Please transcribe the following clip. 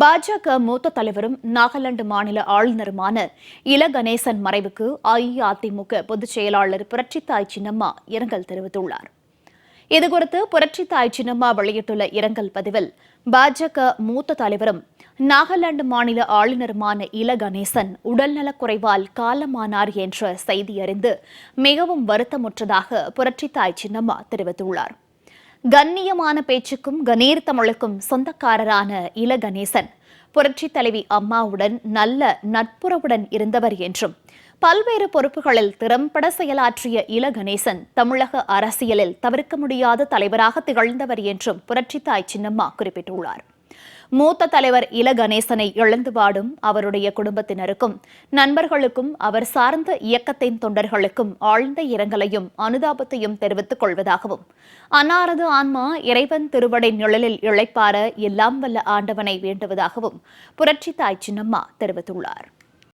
பாஜக மூத்த தலைவரும் நாகாலாந்து மாநில ஆளுநருமான இல கணேசன் மறைவுக்கு அஇஅதிமுக பொதுச் செயலாளர் புரட்சித்தாய் சின்னம்மா இரங்கல் தெரிவித்துள்ளார். இதுகுறித்து புரட்சித்தாய் சின்னம்மா வெளியிட்டுள்ள இரங்கல் பதிவில் பாஜக மூத்த தலைவரும் நாகாலாந்து மாநில ஆளுநருமான இல கணேசன் உடல்நலக்குறைவால் காலமானார் என்ற செய்தி அறிந்து மிகவும் வருத்தமுற்றதாக புரட்சித்தாய் சின்னம்மா தெரிவித்துள்ளார். கண்ணியமான பேச்சுக்கும் கணேர் தமிழுக்கும் சொந்தக்காரரான இல கணேசன் புரட்சித் தலைவி அம்மாவுடன் நல்ல நட்புறவுடன் இருந்தவர் என்றும் பல்வேறு பொறுப்புகளில் திறம்பட செயலாற்றிய இல கணேசன் தமிழக அரசியலில் தவிர்க்க முடியாத தலைவராக திகழ்ந்தவர் என்றும் புரட்சித்தாய் சின்னம்மா குறிப்பிட்டுள்ளார். மூத்த தலைவர் இல கணேசனை இழந்து வாடும் அவருடைய குடும்பத்தினருக்கும் நண்பர்களுக்கும் அவர் சார்ந்த இயக்கத்தின் தொண்டர்களுக்கும் ஆழ்ந்த இரங்கலையும் அனுதாபத்தையும் தெரிவித்துக் கொள்வதாகவும் அன்னாரது ஆன்மா இறைவன் திருவடை நிழலில் இழைப்பார எல்லாம் வல்ல ஆண்டவனை வேண்டுவதாகவும் புரட்சி தாய் சின்னம்மா தெரிவித்துள்ளார்.